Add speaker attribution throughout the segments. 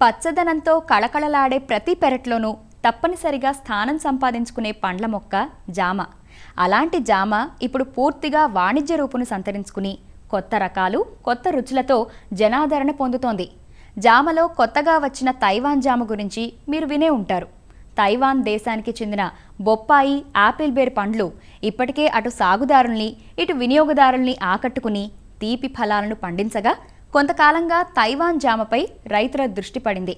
Speaker 1: పచ్చదనంతో కళకళలాడే ప్రతి పెరట్లోనూ తప్పనిసరిగా స్థానం సంపాదించుకునే పండ్ల మొక్క జామ. అలాంటి జామ ఇప్పుడు పూర్తిగా వాణిజ్య రూపును సంతరించుకుని కొత్త రకాలు కొత్త రుచులతో జనాదరణ పొందుతోంది. జామలో కొత్తగా వచ్చిన తైవాన్ జామ గురించి మీరు వినే ఉంటారు. తైవాన్ దేశానికి చెందిన బొప్పాయి ఆపిల్ బేర్ పండ్లు ఇప్పటికే అటు సాగుదారుల్ని ఇటు వినియోగదారుల్ని ఆకట్టుకుని తీపి ఫలాలను పండించగా కొంతకాలంగా తైవాన్ జామపై రైతుల దృష్టి పడింది.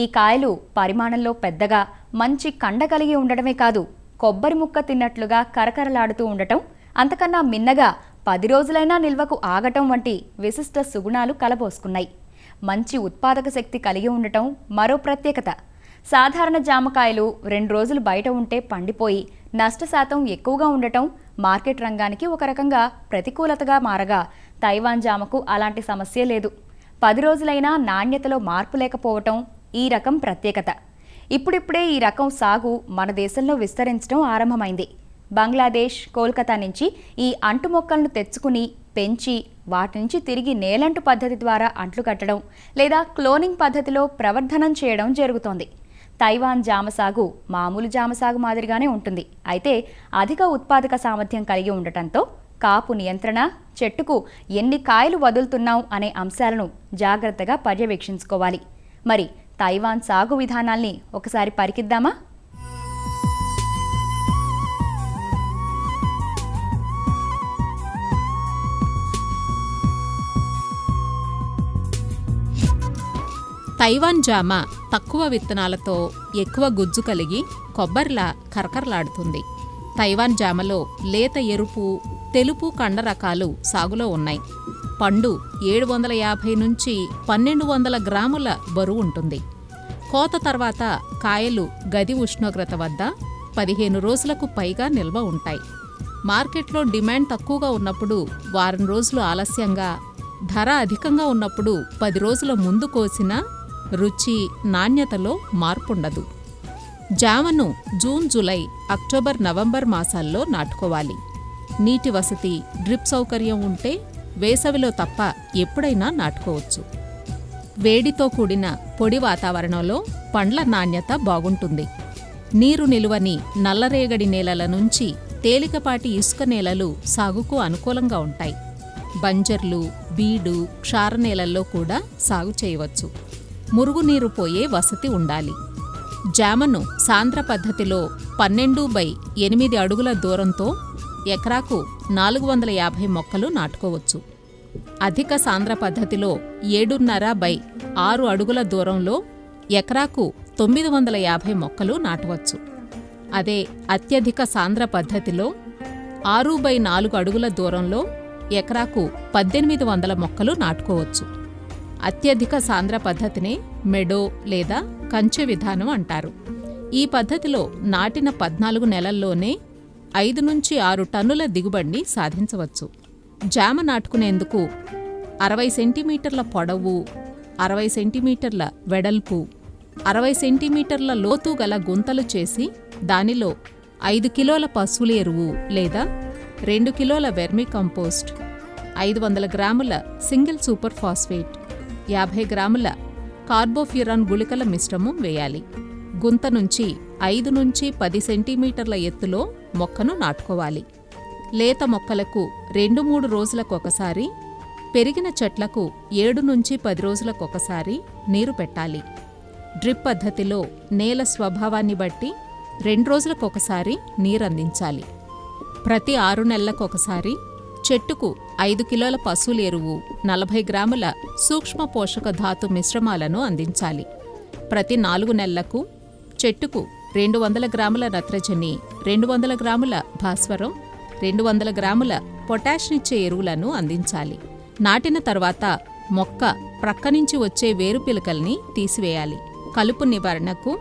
Speaker 1: ఈ కాయలు పరిమాణంలో పెద్దగా మంచి కండ కలిగి ఉండడమే కాదు కొబ్బరి ముక్క తిన్నట్లుగా కరకరలాడుతూ ఉండటం అంతకన్నా మిన్నగా పది రోజులైనా నిల్వకు ఆగటం వంటి విశిష్ట సుగుణాలు కలబోసుకున్నాయి. మంచి ఉత్పాదక శక్తి కలిగి ఉండటం మరో ప్రత్యేకత. సాధారణ జామకాయలు రెండు రోజులు బయట ఉంటే పండిపోయి నష్ట శాతం ఎక్కువగా ఉండటం మార్కెట్ రంగానికి ఒక రకంగా ప్రతికూలతగా మారగా తైవాన్ జామకు అలాంటి సమస్య లేదు. పది రోజులైనా నాణ్యతలో మార్పు లేకపోవటం ఈ రకం ప్రత్యేకత. ఇప్పుడిప్పుడే ఈ రకం సాగు మన దేశంలో విస్తరించడం ఆరంభమైంది. బంగ్లాదేశ్ కోల్కతా నుంచి ఈ అంటు మొక్కలను తెచ్చుకుని పెంచి వాటి నుంచి తిరిగి నేలంటు పద్ధతి ద్వారా అంట్లు కట్టడం లేదా క్లోనింగ్ పద్ధతిలో ప్రవర్ధనం చేయడం జరుగుతోంది. తైవాన్ జామ సాగు మామూలు జామ సాగు మాదిరిగానే ఉంటుంది. అయితే అధిక ఉత్పాదక సామర్థ్యం కలిగి ఉండటంతో కాపు నియంత్రణ చెట్టుకు ఎన్ని కాయలు వదులుతున్నాం అనే అంశాలను జాగ్రత్తగా పర్యవేక్షించుకోవాలి. మరి తైవాన్ సాగు విధానాల్ని ఒకసారి పరికిద్దామా?
Speaker 2: తైవాన్ జామ తక్కువ విత్తనాలతో ఎక్కువ గుజ్జు కలిగి కొబ్బరిలా కరకరలాడుతుంది. తైవాన్ జామలో లేత ఎరుపు తెలుపు కండ రకాలు సాగులో ఉన్నాయి. పండు ఏడు వందల యాభై నుంచి పన్నెండు వందల గ్రాముల బరువు ఉంటుంది. కోత తర్వాత కాయలు గది ఉష్ణోగ్రత వద్ద పదిహేను రోజులకు పైగా నిల్వ ఉంటాయి. మార్కెట్లో డిమాండ్ తక్కువగా ఉన్నప్పుడు వారం రోజులు ఆలస్యంగా ధర అధికంగా ఉన్నప్పుడు పది రోజుల ముందు కోసిన రుచి నాణ్యతలో మార్పుండదు. జామను జూన్ జూలై అక్టోబర్ నవంబర్ మాసాల్లో నాటుకోవాలి. నీటి వసతి డ్రిప్ సౌకర్యం ఉంటే వేసవిలో తప్ప ఎప్పుడైనా నాటుకోవచ్చు. వేడితో కూడిన పొడి వాతావరణంలో పండ్ల నాణ్యత బాగుంటుంది. నీరు నిలువని నల్లరేగడి నేలల నుంచి తేలికపాటి ఇసుక నేలలు సాగుకు అనుకూలంగా ఉంటాయి. బంజర్లు బీడు క్షార నేలల్లో కూడా సాగు చేయవచ్చు. మురుగునీరు పోయే వసతి ఉండాలి. జామను సాంద్ర పద్ధతిలో పన్నెండు బై ఎనిమిది అడుగుల దూరంతో ఎకరాకు నాలుగు వందల యాభై మొక్కలు నాటుకోవచ్చు. అధిక సాంద్ర పద్ధతిలో ఏడున్నర బై ఆరు అడుగుల దూరంలో ఎకరాకు తొమ్మిది వందల యాభై మొక్కలు నాటవచ్చు. అదే అత్యధిక సాంద్ర పద్ధతిలో ఆరు బై నాలుగు అడుగుల దూరంలో ఎకరాకు పద్దెనిమిది వందల మొక్కలు నాటుకోవచ్చు. అత్యధిక సాంద్ర పద్ధతిని మెడో లేదా కంచె విధానం అంటారు. ఈ పద్ధతిలో నాటిన పద్నాలుగు నెలల్లోనే ఐదు నుంచి ఆరు టన్నుల దిగుబడిని సాధించవచ్చు. జామ నాటుకునేందుకు అరవై సెంటీమీటర్ల పొడవు అరవై సెంటీమీటర్ల వెడల్పు అరవై సెంటీమీటర్ల లోతు గల గుంతలు చేసి దానిలో ఐదు కిలోల పశువుల ఎరువు లేదా రెండు కిలోల వెర్మి కంపోస్ట్ ఐదు వందల గ్రాముల సింగిల్ సూపర్ ఫాస్ఫేట్ యాభై గ్రాముల కార్బోఫ్యూరాన్ గుళికల మిశ్రమం వేయాలి. గుంత నుంచి ఐదు నుంచి పది సెంటీమీటర్ల ఎత్తులో మొక్కను నాటుకోవాలి. లేత మొక్కలకు రెండు మూడు రోజులకు ఒకసారి పెరిగిన చెట్లకు ఏడు నుంచి పది రోజులకు ఒకసారి నీరు పెట్టాలి. డ్రిప్ పద్ధతిలో నేల స్వభావాన్ని బట్టి రెండు రోజులకు ఒకసారి నీరందించాలి. ప్రతి ఆరు నెలలకు ఒకసారి చెట్టుకు ఐదు కిలోల పశువుల ఎరువు నలభై గ్రాముల సూక్ష్మ పోషక ధాతు మిశ్రమాలను అందించాలి. ప్రతి నాలుగు నెలలకు చెట్టుకు రెండు వందల గ్రాముల నత్రజని రెండు వందల గ్రాముల భాస్వరం రెండు వందల గ్రాముల పొటాష్నిచ్చే ఎరువులను అందించాలి. నాటిన తర్వాత మొక్క ప్రక్క నుంచి వచ్చే వేరు పిలకల్ని తీసివేయాలి. కలుపు నివారణకు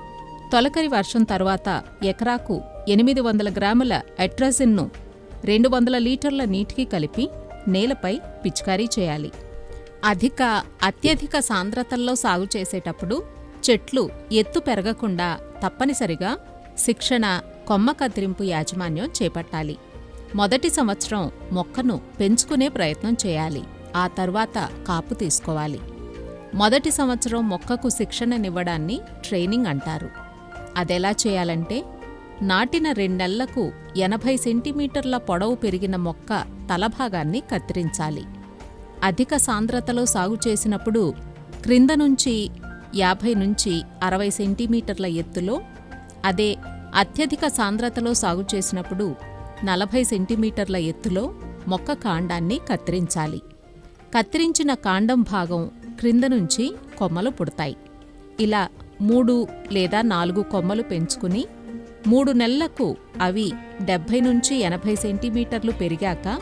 Speaker 2: తొలకరి వర్షం తర్వాత ఎకరాకు ఎనిమిది వందల గ్రాముల ఎట్రజిన్ను రెండు వందల లీటర్ల నీటికి కలిపి నేలపై పిచికారీ చేయాలి. అధిక అత్యధిక సాంద్రతల్లో సాగు చేసేటప్పుడు చెట్లు ఎత్తు పెరగకుండా తప్పనిసరిగా శిక్షణ కొమ్మ కత్తిరింపు యాజమాన్యం చేపట్టాలి. మొదటి సంవత్సరం మొక్కను పెంచుకునే ప్రయత్నం చేయాలి. ఆ తర్వాత కాపు తీసుకోవాలి. మొదటి సంవత్సరం మొక్కకు శిక్షణనివ్వడాన్ని ట్రైనింగ్ అంటారు. అదెలా చేయాలంటే నాటిన రెండెళ్ళకు ఎనభై సెంటీమీటర్ల పొడవు పెరిగిన మొక్క తలభాగాన్ని కత్తిరించాలి. అధిక సాంద్రతలో సాగు చేసినప్పుడు క్రింద నుంచి యాభై నుంచి అరవై సెంటీమీటర్ల ఎత్తులో అదే అత్యధిక సాంద్రతలో సాగు చేసినప్పుడు నలభై సెంటీమీటర్ల ఎత్తులో మొక్క కాండాన్ని కత్తిరించాలి. కత్తిరించిన కాండం భాగం క్రింద నుంచి కొమ్మలు పుడతాయి. ఇలా మూడు లేదా నాలుగు కొమ్మలు పెంచుకుని మూడు నెలలకు అవి డెబ్భై నుంచి ఎనభై సెంటీమీటర్లు పెరిగాక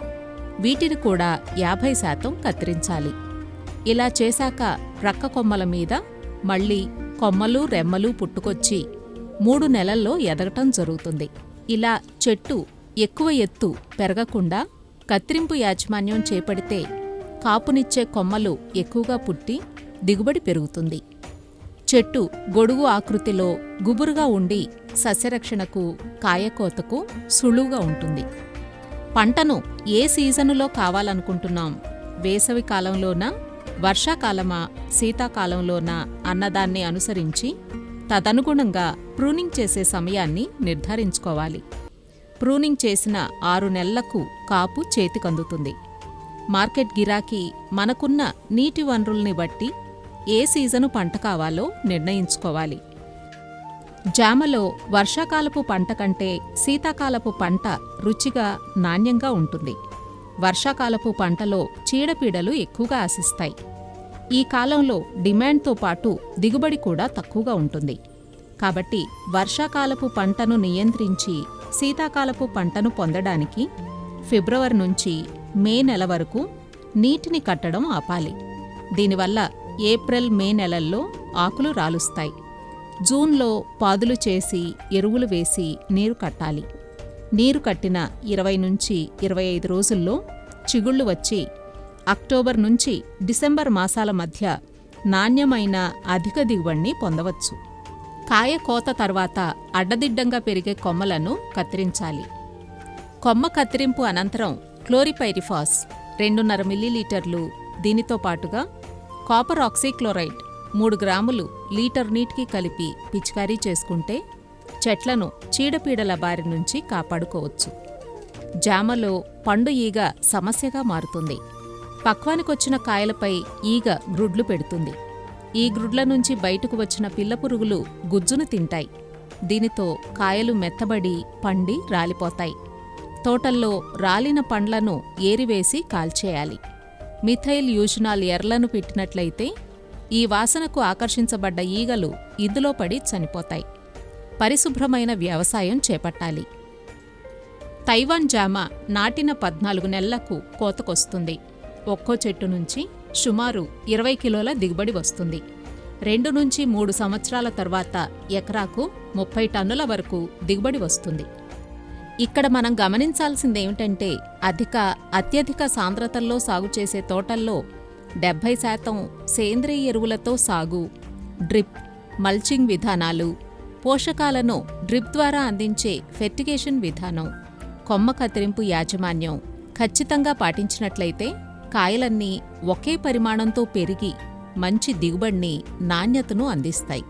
Speaker 2: వీటిని కూడా యాభై శాతం కత్తిరించాలి. ఇలా చేశాక ప్రక్క కొమ్మల మీద మళ్ళీ కొమ్మలు రెమ్మలు పుట్టుకొచ్చి మూడు నెలల్లో ఎదగటం జరుగుతుంది. ఇలా చెట్టు ఎక్కువ ఎత్తు పెరగకుండా కత్తిరింపు యాజమాన్యం చేపడితే కాపునిచ్చే కొమ్మలు ఎక్కువగా పుట్టి దిగుబడి పెరుగుతుంది. చెట్టు గొడుగు ఆకృతిలో గుబురుగా ఉండి సస్యరక్షణకు కాయకోతకు సులువుగా ఉంటుంది. పంటను ఏ సీజనులో కావాలనుకుంటున్నాం? వేసవి కాలంలోనా వర్షాకాలమా శీతాకాలంలోనా అన్నదాన్ని అనుసరించి తదనుగుణంగా ప్రూనింగ్ చేసే సమయాన్ని నిర్ధారించుకోవాలి. ప్రూనింగ్ చేసిన ఆరు నెలలకు కాపు చేతికందుతుంది. మార్కెట్ గిరాకీ మనకున్న నీటి వనరుల్ని బట్టి ఏ సీజను పంట కావాలో నిర్ణయించుకోవాలి. జామలో వర్షాకాలపు పంట కంటే శీతాకాలపు పంట రుచిగా నాణ్యంగా ఉంటుంది. వర్షాకాలపు పంటలో చీడపీడలు ఎక్కువగా ఆశిస్తాయి. ఈ కాలంలో డిమాండ్తో పాటు దిగుబడి కూడా తక్కువగా ఉంటుంది. కాబట్టి వర్షాకాలపు పంటను నియంత్రించి శీతాకాలపు పంటను పొందడానికి ఫిబ్రవరి నుంచి మే నెల వరకు నీటిని కట్టడం ఆపాలి. దీనివల్ల ఏప్రిల్ మే నెలల్లో ఆకులు రాలుస్తాయి. జూన్లో పాదులు చేసి ఎరువులు వేసి నీరు కట్టాలి. నీరు కట్టిన ఇరవై నుంచి ఇరవై ఐదు రోజుల్లో చిగుళ్ళు వచ్చి అక్టోబర్ నుంచి డిసెంబర్ మాసాల మధ్య నాణ్యమైన అధిక దిగుబడిని పొందవచ్చు. కాయ కోత తర్వాత అడ్డదిడ్డంగా పెరిగే కొమ్మలను కత్తిరించాలి. కొమ్మ కత్తిరింపు అనంతరం క్లోరిపైరిఫాస్ రెండున్నర మిల్లీలీటర్లు దీనితో పాటుగా కాపర్ ఆక్సీక్లోరైడ్ మూడు గ్రాములు లీటర్ నీటికి కలిపి పిచికారీ చేసుకుంటే చెట్లను చీడపీడల బారి నుంచి కాపాడుకోవచ్చు. జామలో పండు ఈగ సమస్యగా మారుతుంది. పక్వానికొచ్చిన కాయలపై ఈగ గ్రుడ్లు పెడుతుంది. ఈ గ్రుడ్ల నుంచి బయటకు వచ్చిన పిల్ల పురుగులు గుజ్జును తింటాయి. దీనితో కాయలు మెత్తబడి పండి రాలిపోతాయి. తోటల్లో రాలిన పండ్లను ఏరివేసి కాల్చేయాలి. మిథైల్ యూజనాల్ ఎర్లను పెట్టినట్లయితే ఈ వాసనకు ఆకర్షించబడ్డ ఈగలు ఇందులో పడి చనిపోతాయి. పరిశుభ్రమైన వ్యవసాయం చేపట్టాలి. తైవాన్ జామ నాటిన పద్నాలుగు నెలలకు కోతకొస్తుంది. ఒక్కో చెట్టు నుంచి సుమారు ఇరవై కిలోల దిగుబడి వస్తుంది. రెండు నుంచి మూడు సంవత్సరాల తర్వాత ఎకరాకు ముప్పై టన్నుల వరకు దిగుబడి వస్తుంది. ఇక్కడ మనం గమనించాల్సిందేమిటంటే అధిక అత్యధిక సాంద్రతల్లో సాగు చేసే తోటల్లో డెబ్భై శాతం సేంద్రియ ఎరువులతో సాగు. డ్రిప్ మల్చింగ్ విధానాలు పోషకాలను డ్రిప్ ద్వారా అందించే ఫెర్టిగేషన్ విధానం కొమ్మ కత్తిరింపు యాజమాన్యం ఖచ్చితంగా పాటించినట్లయితే కాయలన్నీ ఒకే పరిమాణంతో పెరిగి మంచి దిగుబడిని నాణ్యతను అందిస్తాయి.